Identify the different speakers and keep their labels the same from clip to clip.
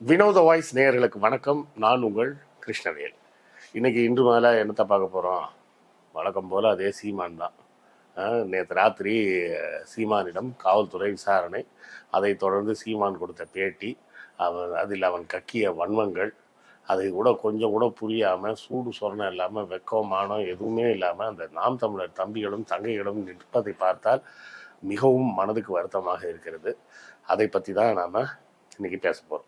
Speaker 1: வினோத வாய்ஸ் நேயர்களுக்கு வணக்கம். நான் உங்கள் கிருஷ்ணவேல். இன்னைக்கு இன்று மேலே என்னத்தை பார்க்க போகிறோம் வழக்கம் போல் அதே சீமான் தான். நேற்று ராத்திரி சீமானிடம் காவல்துறை விசாரணை அதை தொடர்ந்து சீமான் கொடுத்த பேட்டி அவன் அதில் அவன் கக்கிய வன்மங்கள் அதை கூட கொஞ்சம் கூட புரியாமல் சூடு சொரணம் இல்லாமல் வெக்கமானம் எதுவுமே இல்லாமல் அந்த நாம் தமிழர் தம்பிகளும் தங்கைகளும் நிற்பதை பார்த்தால் மிகவும் மனதுக்கு வருத்தமாக இருக்கிறது. அதை பற்றி தான் நாம் இன்னைக்கு பேச போகிறோம்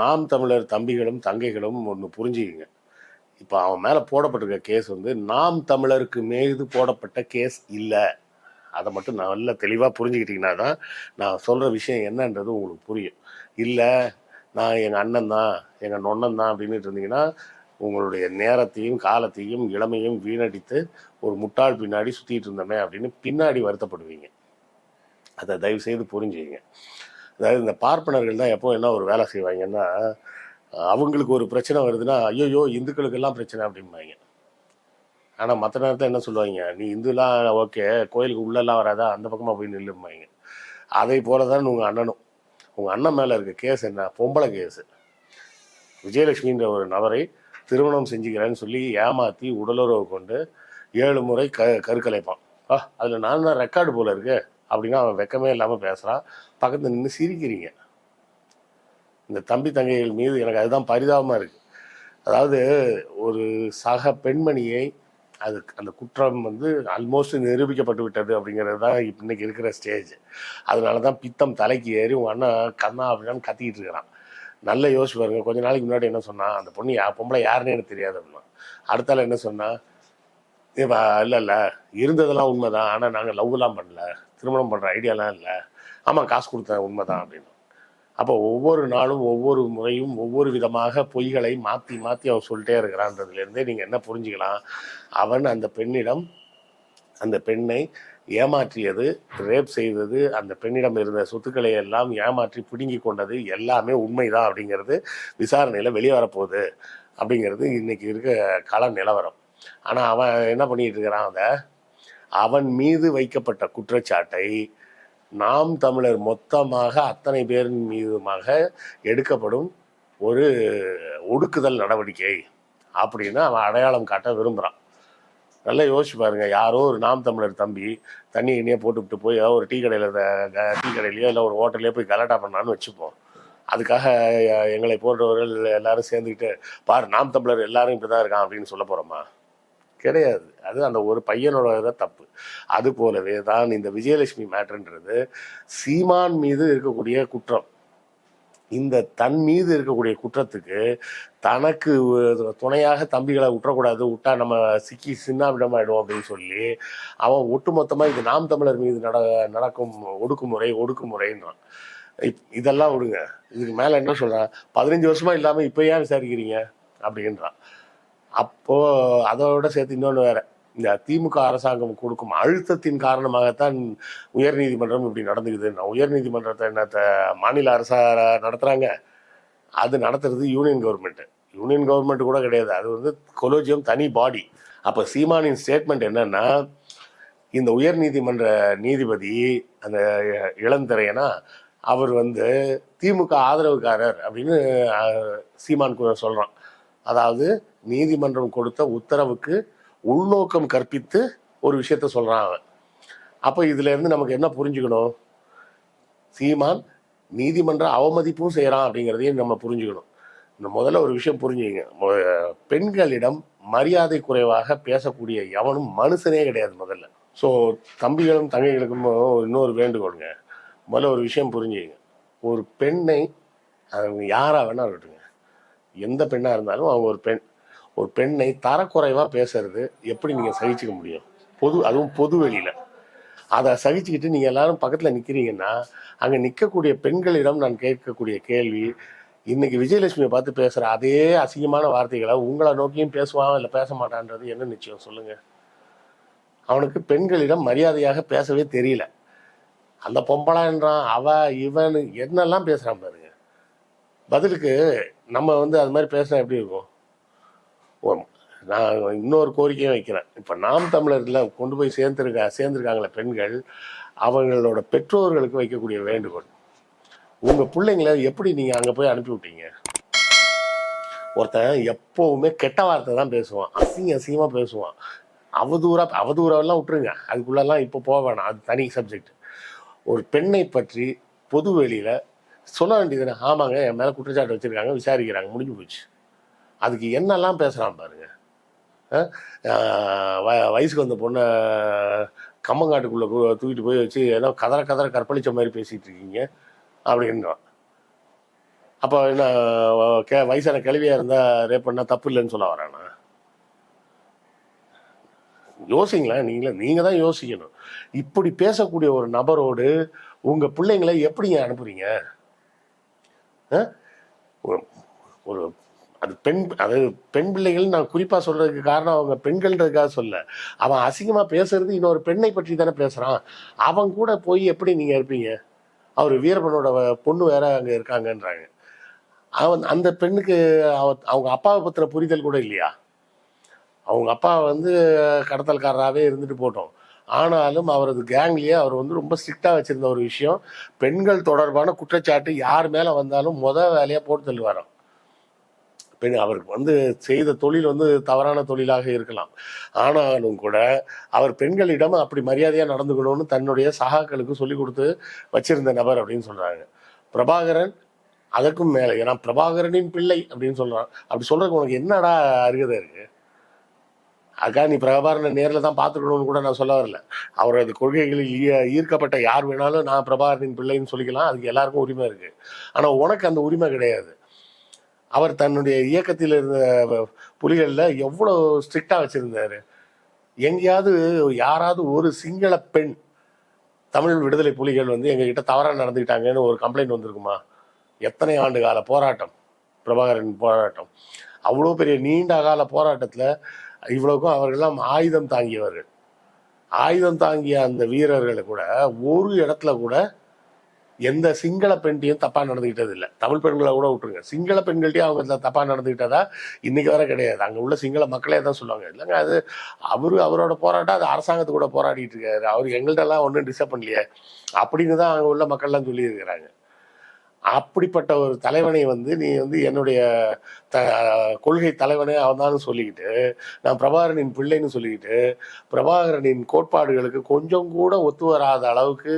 Speaker 1: நாம் தமிழர் தம்பிகளும் தங்கைகளும் ஒன்று புரிஞ்சுக்கிங்க. இப்போ அவன் மேலே போடப்பட்டிருக்க கேஸ் வந்து நாம் தமிழருக்கு மீது போடப்பட்ட கேஸ் இல்லை. அதை மட்டும் நல்ல தெளிவாக புரிஞ்சுக்கிட்டீங்கன்னா தான் நான் சொல்கிற விஷயம் என்னன்றது உங்களுக்கு புரியும். இல்லை நான் எங்கள் அண்ணன் தான் எங்கள் நொண்ணன் தான் அப்படின்னு இருந்தீங்கன்னா உங்களுடைய நேரத்தையும் காலத்தையும் இளமையும் வீணடித்து ஒரு முட்டாள் பின்னாடி சுற்றிட்டு இருந்தோமே அப்படின்னு பின்னாடி வருத்தப்படுவீங்க. அதை தயவு செய்து புரிஞ்சுங்க அதாவது இந்த பார்ப்பனர்கள் தான் எப்போ என்ன ஒரு வேலை செய்வாங்கன்னா அவங்களுக்கு ஒரு பிரச்சனை வருதுன்னா ஐயோ இந்துக்களுக்கெல்லாம் பிரச்சனை அப்படிம்பாங்க. ஆனால் மற்ற நேரத்தில் என்ன சொல்லுவாங்க? நீ இந்துலாம் ஓகே கோயிலுக்கு உள்ளெல்லாம் வராதா? அந்த பக்கமாக போய் நில்லும்பாங்க. அதை போல தான் உங்கள் அண்ணனும். உங்கள் அண்ணன் மேலே இருக்க கேஸ் என்ன? பொம்பளை கேஸு. விஜயலட்சுமின்ற ஒரு நபரை திருமணம் செஞ்சுக்கிறேன்னு சொல்லி ஏமாற்றி உடலுறவு கொண்டு ஏழு முறை க கருக்கலைப்பான். ஆ அதில் நான் தான் ரெக்கார்டு போல இருக்கேன் அப்படின்னா அவன் வெக்கமே இல்லாமல் பேசுகிறான் பக்கத்தில் நின்று சிரிக்கிறீங்க. இந்த தம்பி தங்கைகள் மீது எனக்கு அதுதான் பரிதாபமாக இருக்குது அதாவது ஒரு சக பெண்மணியை அது அந்த குற்றம் வந்து ஆல்மோஸ்ட் நிரூபிக்கப்பட்டு விட்டது அப்படிங்கிறது தான் இப்போ இன்னைக்கு இருக்கிற ஸ்டேஜ் அதனால தான் பித்தம் தலைக்கு ஏறி உங்கள் அண்ணன் கண்ணா அப்படின்னு கத்திக்கிட்டு இருக்கிறான். நல்ல யோசிச்சு பாருங்க. கொஞ்ச நாளைக்கு முன்னாடி என்ன சொன்னான் அந்த பொண்ணு யா பொம்பளை யாருன்னு எனக்கு தெரியாது அப்படின்னா. அடுத்தால என்ன சொன்னா இல்லை இல்லை. இருந்ததெல்லாம் உண்மைதான். ஆனால் நாங்கள் லவ்லாம் பண்ணல. திருமணம் பண்ணுற ஐடியாலாம் இல்லை. ஆமாம் காசு கொடுத்தேன் உண்மைதான் அப்படின்னு. அப்போ ஒவ்வொரு நாளும் ஒவ்வொரு முறையும் ஒவ்வொரு விதமாக பொய்களை மாற்றி மாற்றி அவன் சொல்லிட்டே இருக்கிறான்றதுலேருந்தே நீங்கள் என்ன புரிஞ்சுக்கலாம்? அவன் அந்த பெண்ணிடம் அந்த பெண்ணை ஏமாற்றியது ரேப் செய்தது அந்த பெண்ணிடம் இருந்த சொத்துக்களை எல்லாம் ஏமாற்றி பிடுங்கி கொண்டது எல்லாமே உண்மைதான் அப்படிங்கிறது விசாரணையில் வெளியே வரப்போகுது அப்படிங்கிறது இன்னைக்கு இருக்க கள நிலவரம். ஆனால் அவன் என்ன பண்ணிட்டு இருக்கிறான் அதை? அவன் மீது வைக்கப்பட்ட குற்றச்சாட்டை நாம் தமிழர் மொத்தமாக அத்தனை பேரின் மீதுமாக எடுக்கப்படும் ஒரு ஒடுக்குதல் நடவடிக்கை அப்படின்னு அவன் அடையாளம் காட்ட விரும்புகிறான் நல்லா யோசிச்சு பாருங்க. யாரோ ஒரு நாம் தமிழர் தம்பி தண்ணி இனியே போட்டுவிட்டு போய் ஏதோ ஒரு டீ கடையில் டீ கடையிலையோ இல்லை ஒரு ஹோட்டல்லையோ போய் கலாட்டா பண்ணான்னு வச்சுப்போம். அதுக்காக எங்களை போன்றவர்கள் எல்லாரும் சேர்ந்துக்கிட்டு பாரு நாம் தமிழர் எல்லாரும் இப்படி தான் இருக்கான் அப்படின்னு சொல்ல போகிறோமா கிடையாது. அது அந்த ஒரு பையனோட தான் தப்பு. அது போலவே தான் இந்த விஜயலட்சுமி மேட்ருன்றது சீமான் மீது இருக்கக்கூடிய குற்றம். இந்த தன் மீது இருக்கக்கூடிய குற்றத்துக்கு தனக்கு துணையாக தம்பிகளை விட்டுறக்கூடாது விட்டா நம்ம சிக்கி சின்னாபிடமாயிடும் அப்படின்னு சொல்லி அவன் ஒட்டுமொத்தமாக இது நாம் தமிழர் மீது நட நடக்கும் ஒடுக்குமுறை ஒடுக்குமுறைன்றான் இப்- இதெல்லாம் விடுங்க. இதுக்கு மேலே என்ன சொல்றான்? பதினஞ்சு வருஷமா இல்லாமல் இப்போ ஏன் விசாரிக்கிறீங்க? அப்படின்றான். அப்போ அதோட சேர்த்து இன்னொன்று வேற. இந்த திமுக அரசாங்கம் கொடுக்கும் அழுத்தத்தின் காரணமாகத்தான் உயர்நீதிமன்றம் இப்படி நடந்துக்குது உயர்நீதிமன்றத்தை என்னத்த மாநில அரசா நடத்துறாங்க? அது நடத்துறது யூனியன் கவர்மெண்ட். யூனியன் கவர்மெண்ட் கூட கிடையாது. அது வந்து கொலோஜியம் தனி பாடி. அப்போ சீமானின் ஸ்டேட்மெண்ட் என்னன்னா இந்த உயர்நீதிமன்ற நீதிபதி அந்த இளந்திரையனா அவர் வந்து திமுக ஆதரவுக்காரர் அப்படின்னு சீமான் கு- சொல்றான். அதாவது நீதிமன்றம் கொடுத்த உத்தரவுக்கு உள்நோக்கம் கற்பித்து ஒரு விஷயத்த சொல்கிறான் அவன். அப்போ இதுல இருந்து நமக்கு என்ன புரிஞ்சுக்கணும்? சீமான் நீதிமன்ற அவமதிப்பும் செய்கிறான் அப்படிங்கிறதையும் நம்ம புரிஞ்சுக்கணும். இந்த முதல்ல ஒரு விஷயம் புரிஞ்சுங்க பெண்களிடம் மரியாதை குறைவாக பேசக்கூடிய எவனும் மனுஷனே கிடையாது முதல்ல. ஸோ தம்பிகளும் தங்கைகளுக்கும் இன்னொரு வேண்டுகோளுங்க. முதல்ல ஒரு விஷயம் புரிஞ்சுங்க ஒரு பெண்ணை அவங்க யாராக வேணா இருக்கட்டுங்க எந்த பெண்ணாக இருந்தாலும் அவங்க ஒரு பெண். ஒரு பெண்ணை தரக்குறைவாக பேசுறது எப்படி நீங்கள் சகிச்சுக்க முடியும்? பொது அதுவும் பொது வெளியில். அதை சகிச்சுக்கிட்டு நீங்கள் எல்லாரும் பக்கத்தில் நிற்கிறீங்கன்னா அங்கே நிற்கக்கூடிய பெண்களிடம் நான் கேட்கக்கூடிய கேள்வி இன்னைக்கு விஜயலட்சுமியை பார்த்து பேசுகிற அதே அசிங்கமான வார்த்தைகளை உங்களை நோக்கியும் பேசுவான் இல்லை பேச மாட்டான்றது என்ன நிச்சயம் சொல்லுங்கள் அவனுக்கு பெண்களிடம் மரியாதையாக பேசவே தெரியல. அந்த பொம்பளான்றான் அவ இவன் என்னெல்லாம் பேசுகிறான் பாருங்க. பதிலுக்கு நம்ம வந்து அது மாதிரி பேசினா எப்படி இருக்கும்? நான் இன்னொரு கோரிக்கையும் வைக்கிறேன். இப்போ நாம் தமிழர்ல கொண்டு போய் சேர்ந்துருக்கா சேர்ந்துருக்காங்களே பெண்கள் அவங்களோட பெற்றோர்களுக்கு வைக்கக்கூடிய வேண்டுகோள். உங்கள் பிள்ளைங்களை எப்படி நீங்கள் அங்கே போய் அனுப்பி விட்டீங்க? ஒருத்தன் எப்போவுமே கெட்ட வார்த்தை தான் பேசுவான். அசிங்க அசிங்கமாக பேசுவான். அவதூறா அவதூறாவெல்லாம் விட்டுருங்க. அதுக்குள்ளெல்லாம் இப்போ போக வேணாம். அது தனி சப்ஜெக்ட் ஒரு பெண்ணை பற்றி பொது வெளியில் சொல்ல வேண்டியதுன்னு ஆமாங்க என் மேலே குற்றச்சாட்டு வச்சுருக்காங்க விசாரிக்கிறாங்க முடிஞ்சு போச்சு. அதுக்கு என்னெல்லாம் பேசுகிறான் பாருங்க. வ- வயசுக்கு வந்த பொண்ணை கம்மங்காட்டுக்குள்ளே தூக்கிட்டு போய் வச்சு ஏதோ கதற கதற கற்பழித்த மாதிரி பேசிகிட்டு இருக்கீங்க அப்படின்றான். அப்போ என்ன கே வயசான கிழவியாக இருந்தால் ரேப் பண்ணால் தப்பு இல்லைன்னு சொல்ல வரானா? யோசிங்களேன் நீங்களே நீங்கள் தான் யோசிக்கணும். இப்படி பேசக்கூடிய ஒரு நபரோடு உங்கள் பிள்ளைங்களை எப்படிங்க அனுப்புறீங்க? ஒரு அது பெண் அது பெண் பிள்ளைகள் நான் குறிப்பாக சொல்றதுக்கு காரணம் அவங்க பெண்கள்ன்றதுக்காக சொல்ல. அவன் அசிங்கமாக பேசுறது இன்னொரு பெண்ணை பற்றி தானே பேசுகிறான் அவன் கூட போய் எப்படி நீங்கள் இருப்பீங்க? அவர் வீரப்பனோட பொண்ணு வேற அங்கே இருக்காங்கன்றாங்க. அவன் அந்த பெண்ணுக்கு அவ- அவங்க அப்பாவை பற்றின புரிதல் கூட இல்லையா? அவங்க அப்பா வந்து கடத்தல்காரராகவே இருந்துட்டு போட்டோம். ஆனாலும் அவரது கேங்லேயே அவர் வந்து ரொம்ப ஸ்ட்ரிக்டாக வச்சுருந்த ஒரு விஷயம். பெண்கள் தொடர்பான குற்றச்சாட்டு யார் மேலே வந்தாலும் மொதல் வேலையாக போட்டு தள்ளுவாராம். பெண் அவருக்கு வந்து செய்த தொழில் வந்து தவறான தொழிலாக இருக்கலாம். ஆனாலும் கூட அவர் பெண்களிடம் அப்படி மரியாதையாக நடந்துக்கணும்னு தன்னுடைய சகாக்களுக்கு சொல்லி கொடுத்து வச்சிருந்த நபர் அப்படின்னு சொல்கிறாங்க பிரபாகரன் அதற்கும் மேலே. ஏன்னா பிரபாகரனின் பிள்ளை அப்படின்னு சொல்கிறான் அப்படி சொல்கிறதுக்கு உனக்கு என்னடா அருகதை இருக்குது அக்கா நீ பிரபாகரனை நேரில் தான் பார்த்துக்கணும்னு கூட நான் சொல்ல வரல. அவரது கொள்கைகளில் ஈ- ஈர்க்கப்பட்ட யார் வேணாலும் நான் பிரபாகரனின் பிள்ளைன்னு சொல்லிக்கலாம். அதுக்கு எல்லாருக்கும் உரிமை இருக்குது ஆனால் உனக்கு அந்த உரிமை கிடையாது. அவர் தன்னுடைய இயக்கத்தில் இருந்த புலிகளில் எவ்வளோ ஸ்ட்ரிக்டாக வச்சுருந்தார்? எங்கேயாவது யாராவது ஒரு சிங்கள பெண் தமிழ் விடுதலை புலிகள் வந்து எங்ககிட்ட தவறாக நடந்துக்கிட்டாங்கன்னு ஒரு கம்ப்ளைண்ட் வந்திருக்குமா? எத்தனை ஆண்டு கால போராட்டம்? பிரபாகரன் போராட்டம். அவ்வளோ பெரிய நீண்ட கால போராட்டத்தில் இவ்வளோக்கும் அவர்கள்லாம் ஆயுதம் தாங்கியவர்கள். ஆயுதம் தாங்கிய அந்த வீரர்களை கூட ஒரு இடத்துல கூட எந்த சிங்கள பெண்டையும் தப்பா நடந்துக்கிட்டது இல்லை. தமிழ் பெண்களை கூட விட்டுருங்க. சிங்கள பெண்கள்ட்டையும் அவங்க தப்பா நடந்துக்கிட்டதா இன்னைக்கு வர கிடையாது. அங்க உள்ள சிங்கள மக்களே தான் சொல்லுவாங்க. இல்லைங்க அது அவரு அவரோட போராட்டம் அது அரசாங்கத்து கூட போராடிட்டு இருக்காரு. அவர் எங்கள்ட்ட எல்லாம் ஒன்றும் டிஸ்டர்ப் பண்ணலையே அப்படின்னு தான் அங்க உள்ள மக்கள்லாம் சொல்லி இருக்கிறாங்க அப்படிப்பட்ட ஒரு தலைவனை வந்து நீ வந்து என்னுடைய த கொள்கை தலைவனே அவன் சொல்லிக்கிட்டு நான் பிரபாகரனின் பிள்ளைன்னு சொல்லிக்கிட்டு பிரபாகரனின் கோட்பாடுகளுக்கு கொஞ்சம் கூட ஒத்து வராத அளவுக்கு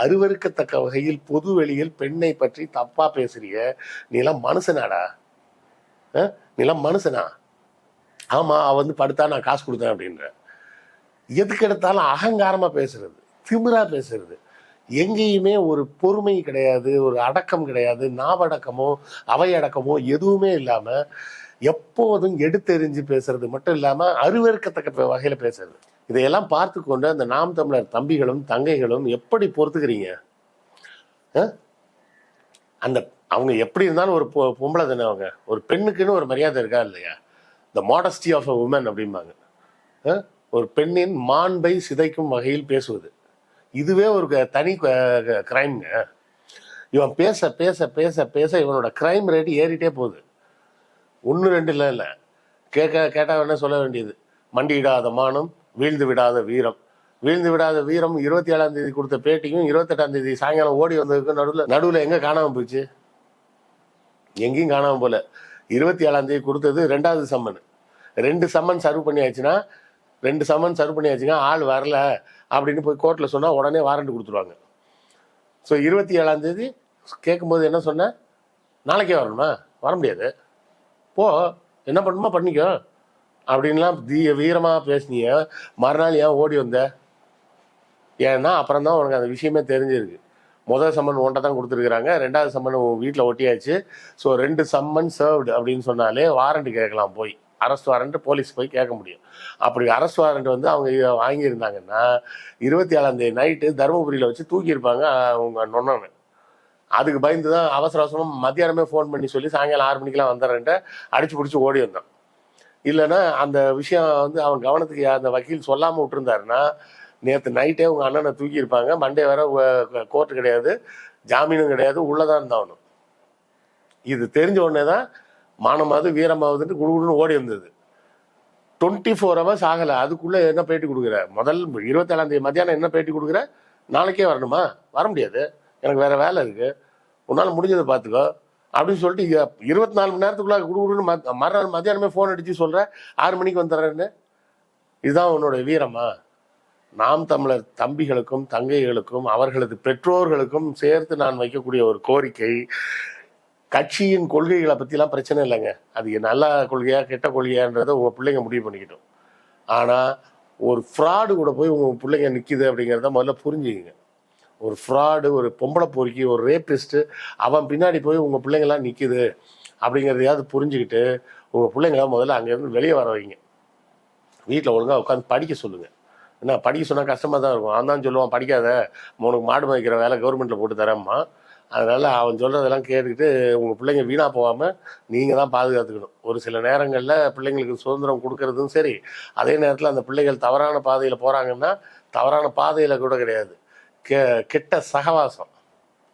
Speaker 1: அருவருக்கத்தக்க வகையில் பொது வெளியில் பெண்ணை பற்றி தப்பாக பேசுறிய நீலாம் மனுஷனாடா? அஹ்? நீலாம் மனுஷனா? ஆமா அவ வந்து படுத்தா நான் காசு கொடுத்தேன் அப்படின்ற. எதுக்கு எடுத்தாலும் அகங்காரமா பேசுறது திமிரா பேசுறது. எங்கேயுமே ஒரு பொறுமை கிடையாது ஒரு அடக்கம் கிடையாது நாவடக்கமோ அவையடக்கமோ எதுவுமே இல்லாம எப்போதும் எடுத்தெறிஞ்சு பேசுறது மட்டும் இல்லாம அருவருக்கத்தக்க வகையில் வகையில பேசுறது. இதையெல்லாம் பார்த்து கொண்டு அந்த நாம் தமிழர் தம்பிகளும் தங்கைகளும் எப்படி பொறுத்துக்கிறீங்க? அந்த அவங்க எப்படி இருந்தாலும் ஒரு பொம்பளை தானே அவங்க. ஒரு பெண்ணுக்குன்னு ஒரு மரியாதை இருக்கா இல்லையா? The modesty of a woman அப்படிம்பாங்க. ஒரு பெண்ணின் மாண்பை சிதைக்கும் வகையில் பேசுவது. இதுவே ஒரு க- தனி கிரைம்ங்க இவன் பேச பேச பேச பேச இவனோட கிரைம் ரேட் ஏறிட்டே போகுது. ஒன்று ரெண்டு இல்லை. இல்லை கேட்க கேட்டால் வேணா சொல்ல வேண்டியது. மண்டியிடாத மானம் வீழ்ந்து விடாத வீரம். வீழ்ந்து விடாத வீரம் இருபத்தி ஏழாம் தேதி கொடுத்த பேட்டியும் இருபத்தெட்டாம் தேதி சாயங்காலம் ஓடி வந்ததுக்கு நடுவில் நடுவில் எங்கே காணாமல் போச்சு? எங்கேயும் காணாமல் போல. இருபத்தி ஏழாம் தேதி கொடுத்தது ரெண்டாவது சம்மன் ரெண்டு சம்மன் சர்வ் பண்ணியாச்சுன்னா ரெண்டு சம்மன் சர்வ் பண்ணியாச்சுங்க ஆள் வரல அப்படின்னு போய் கோர்ட்டில் சொன்னால் உடனே வாரண்ட் கொடுத்துருவாங்க. ஸோ இருபத்தி ஏழாம் தேதி கேட்கும்போது என்ன சொன்னேன் நாளைக்கே வரணுமா? வர முடியாது. போ என்ன பண்ணுமா? பண்ணிக்கோ. அப்படின்லாம் தீ வீரமாக பேசினிய. மறுநாள் ஏன் ஓடி வந்த? ஏன்னா அப்புறம் தான் உனக்கு அந்த விஷயமே தெரிஞ்சிருக்கு. முதல் சம்மன் ஒன்றை தான் கொடுத்துருக்குறாங்க. ரெண்டாவது சம்மன் வீட்டில் ஒட்டியாச்சு. ஸோ ரெண்டு சம்மன் சர்வ்டு அப்படின்னு சொன்னாலே வாரண்ட் கேட்கலாம் போய். அரெஸ்ட் வாரண்ட் போலீஸ் போய் கேட்க முடியும். அப்படி அரெஸ்ட் வாரண்ட் வந்து அவங்க வாங்கியிருந்தாங்கன்னா இருபத்தி ஏழாம் தேதி நைட்டு தருமபுரியில் வச்சு தூக்கியிருப்பாங்க அவங்க நொண்ணனை அதுக்கு பயந்து தான் அவசர அவசரமாக மத்தியானமே ஃபோன் பண்ணி சொல்லி சாயங்காலம் ஆறு மணிக்கெலாம் வந்துடுறேன்ட்டு அடிச்சு பிடிச்சி ஓடி வந்தான். இல்லைன்னா அந்த விஷயம் வந்து அவன் கவனத்துக்கு அந்த வக்கீல் சொல்லாமல் விட்டுருந்தாருன்னா நேற்று நைட்டே உங்கள் அண்ணனை தூக்கியிருப்பாங்க. மண்டே வர கோர்ட்டு கிடையாது. ஜாமீனும் கிடையாது. உள்ளதான் இருந்தவனும் இது தெரிஞ்ச உடனே தான் மானமாவது வீரமாவதுன்னு குடுகுடுன்னு ஓடி வந்தது. டுவெண்ட்டி ஃபோர் ஹவர்ஸ் ஆகலை. அதுக்குள்ளே என்ன பேட்டி கொடுக்குற? முதல் இருபத்தேழாம் தேதி மத்தியானம் என்ன பேட்டி கொடுக்குற? நாளைக்கே வரணுமா? வர முடியாது. எனக்கு வேற வேலை இருக்குது உன்னால் முடிஞ்சதை பார்த்துக்கோ அப்படின்னு சொல்லிட்டு இருபத்தி நாலு மணி நேரத்துக்குள்ளே குடுகுடுன்னு ம மறுநாள் மத்தியானமே ஃபோன் அடித்து சொல்கிற ஆறு மணிக்கு வந்துடுறேன்னு. இதுதான் உன்னோட வீரமா? நாம் தமிழர் தம்பிகளுக்கும் தங்கைகளுக்கும் அவர்களது பெற்றோர்களுக்கும் சேர்த்து நான் வைக்கக்கூடிய ஒரு கோரிக்கை. கட்சியின் கொள்கைகளை பற்றிலாம் பிரச்சனை இல்லைங்க. அது நல்ல கொள்கையா கெட்ட கொள்கையான்றதை உங்கள் பிள்ளைங்க முடிவு பண்ணிக்கிட்டோம். ஆனால் ஒரு ஃப்ராடு கூட போய் உங்கள் பிள்ளைங்க நிற்கிது அப்படிங்கிறத முதல்ல புரிஞ்சுக்கிங்க. ஒரு ஃப்ராடு ஒரு பொம்பளை பொறுக்கி ஒரு ரேப்பிஸ்ட்டு அவன் பின்னாடி போய் உங்கள் பிள்ளைங்களாம் நிற்கிது அப்படிங்கிறதையாவது புரிஞ்சுக்கிட்டு உங்கள் பிள்ளைங்கள முதல்ல அங்கேருந்து வெளியே வர வைங்க. வீட்டில் ஒழுங்காக உட்காந்து படிக்க சொல்லுங்கள் என்ன படிக்க சொன்னால் கஷ்டமாக தான் இருக்கும். அவன் தான் சொல்லுவான் படிக்காத உனக்கு மாடு மேய்க்கிற வேலை கவர்மெண்ட்டில் போட்டு தரேம்மா. அதனால் அவன் சொல்கிறதெல்லாம் கேட்டுக்கிட்டு உங்கள் பிள்ளைங்க வீணாக போகாமல் நீங்கள் தான் பாதுகாத்துக்கணும். ஒரு சில நேரங்களில் பிள்ளைங்களுக்கு சுதந்திரம் கொடுக்கறதும் சரி அதே நேரத்தில் அந்த பிள்ளைகள் தவறான பாதையில் போகிறாங்கன்னா தவறான பாதையில் கூட கிடையாது. கெ கெட்ட சகவாசம்.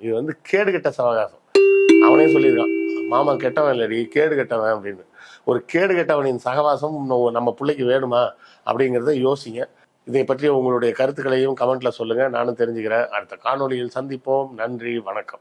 Speaker 1: இது வந்து கேடு கெட்ட சகவாசம். அவனே சொல்லியிருக்கான் மாமா கெட்டவன் இல்லடி கேடு கெட்டவன் அப்படின்னு. ஒரு கேடு கெட்டவனின் சகவாசம் நம்ம பிள்ளைக்கு வேணுமா அப்படிங்கிறத யோசிங்க. இதை பற்றி உங்களுடைய கருத்துக்களையும் கமெண்ட்ல சொல்லுங்க. நானும் தெரிஞ்சுக்கிறேன். அடுத்த காணொளியில் சந்திப்போம். நன்றி. வணக்கம்.